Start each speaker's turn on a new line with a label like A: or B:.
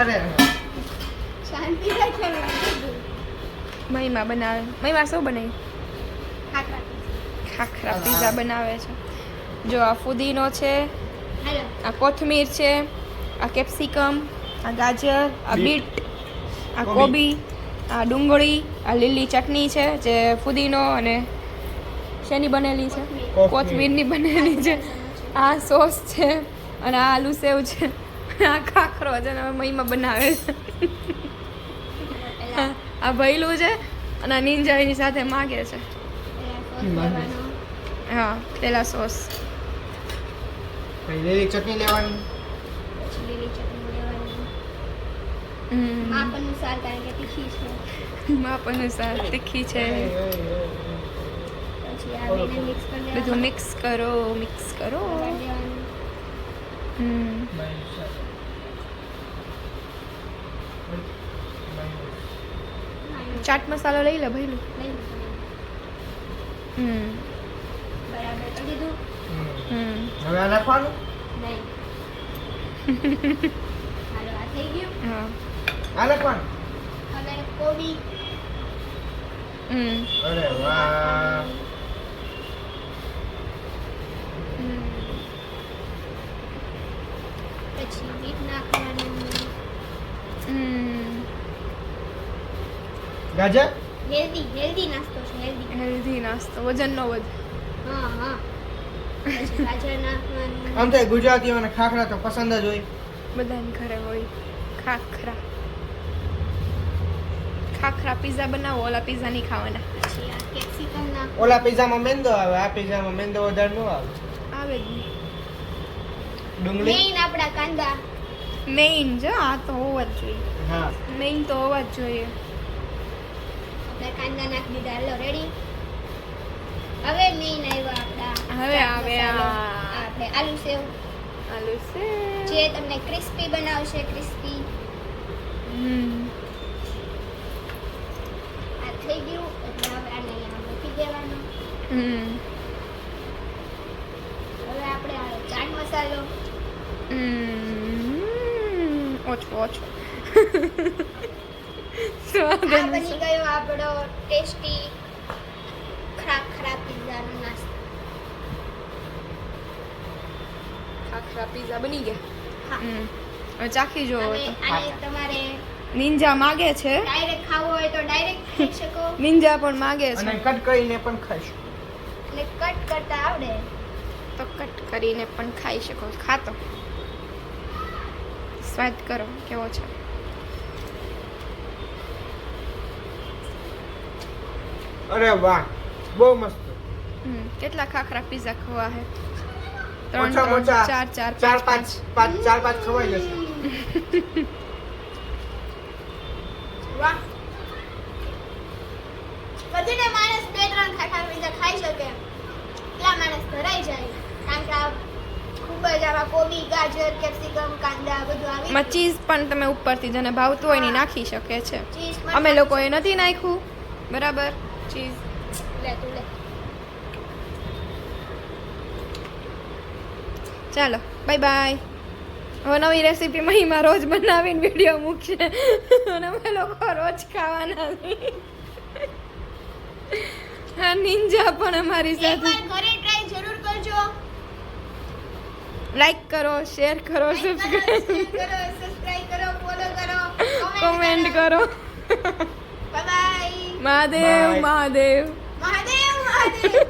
A: અરે.
B: શાંતિ રાખે
C: મહિમા બનાવે. મહિમા શું બનાવી
B: ખાખરા.
C: પીઝા બનાવે છે. જો આ ફુદીનો છે આ કોથમીર છે આ કેપ્સિકમ આ ગાજર આ
A: બીટ.
C: આ
A: કોબી.
C: કોબી આ ડુંગળી આ લીલી ચટણી છે જે ફુદીનો અને શેની બનેલી છે? કોથમીરની બનેલી છે. આ સોસ છે અને આ આલુ સેવ છે. આ ખાખરો છે અને હવે મહીમાં બનાવે છે. આ ભૈલું છે અને આ નિંજા એની સાથે માગે છે. હા પેલા સોસ.
A: લીલી ચટણી લેવાની.
B: લીલી ચટણી લેવાની. માપ અનુસાર કારણ કે તીખી છે.
C: માપ અનુસાર તીખી છે.
B: પછી મિક્સ
C: બધું મિક્સ કરો મિક્સ કરો. હમ. ચાટ મસાલો લઈ લે ભાઈ
B: લઈ લો.
C: હમ.
B: બરાબર. કીધું?
C: હમ.
A: હવે આ નાખવાનું
B: નહીં. હાલો આ થઈ ગયું?
C: હા.
A: આ નાખવાનું
B: હવે કોબી.
C: હમ.
A: અરે વાહ.
B: પછી બીટ નાખવાનું.
C: હમ.
A: ગાજર?
B: હેલ્ધી હેલ્ધી નાસ્તો છે હેલ્ધી.
C: હેલ્ધી નાસ્તો વજનનો વધ
B: હા હા. ગાજર નાખવાનું.
A: આમ તો ગુજરાતીઓને ખાખરા તો પસંદ જ હોય.
C: બધાને ઘરે હોય. ખાખરા. ખાખરા પીઝા બનાવો ઓલા પીઝા નહીં ખાવાના.
A: ઓલા પીઝામાં મેંદો આવે આ પીઝામાં મેંદો વધારે ન આવે.
C: આવે જ નહીં.
A: ડુંગળી?
B: મેઈન આપણા કાંદા.
C: મેઇન જો આ તો હોવા જ જોઈએ.
A: હા.
C: મેઇન તો હોવા જ જોઈએ.
B: આપણે કાંદા નાખી દીધા હાલો રેડી હવે મેઈન આવ્યા આપણા
C: હવે આવે
B: આપણે આલુ સેવ.
C: આલુ સેવ.
B: જે તમને ક્રિસ્પી બનાવશે ક્રિસ્પી આ થઈ ગયું એટલે હવે આને અહીંયા મૂકી દેવાનું. હવે આપણે આ ચાટ મસાલો.
C: ઓછો ઓછો.
B: બની ગયો આપણો ટેસ્ટી ખાખરા પિઝાનો નાસ્તો.
C: ખાખરા પીઝા બની ગયા?
B: હા.
C: ચાખી જુઓ
B: અને તમારે
C: નિંજા માગે છે.
B: ડાયરેક્ટ ખાવો હોય તો ડાયરેક્ટ ખાઈ શકો.
C: નિંજા પણ માગે
A: અને
C: છે
A: કટ કરીને પણ ખાઈશું
B: એટલે કટ કરતા આવડે.
C: તો કટ કરીને પણ ખાઈ શકો. ખાતો. સ્વાદ કરો. કેવો છે?
A: અરે વાહ બહુ મસ્ત.
C: કેટલા ખાખરા પીઝા ખવા હે? ત્રણ ત્રણ ચાર ચાર
A: ચાર
C: પાંચ
A: પાંચ. ચાર પાંચ ખવાઈ જશે.
B: વાહ. બધીને માણસ બે ત્રણ ખાખરા પિઝા ખાઈ શકે. એટલા માણસ ધરાઈ જાય. કારણ કે આ ખૂબ જ આવા કોબી ગાજર કેપ્સિકમ કાંદા બધું આવી
C: માં ચીઝ પણ તમે ઉપરથી જેને ભાવતું હોય ને નાખી શકે છે.
B: અમે
C: અમે લોકોએ નથી નાખ્યું. બરાબર? ચીઝ
B: લે તું લે.
C: ચાલો બાય બાય હવે નવી રેસીપીમાં એમાં રોજ બનાવીને વીડિયો મૂકશે. અને અમે લોકો રોજ ખાવાના. હા નિંજા પણ અમારી સાથે.
B: ઘરે ટ્રાય જરૂર કરજો.
C: લાઈક કરો શેર કરો સબસ્ક્રાઈબ
B: કરો સબસ્ક્રાઇબ કરો ફોલો કરો
C: કોમેન્ટ કરો.
B: Mahadev,
C: Mahadev.
A: Mahadev,
C: Mahadev.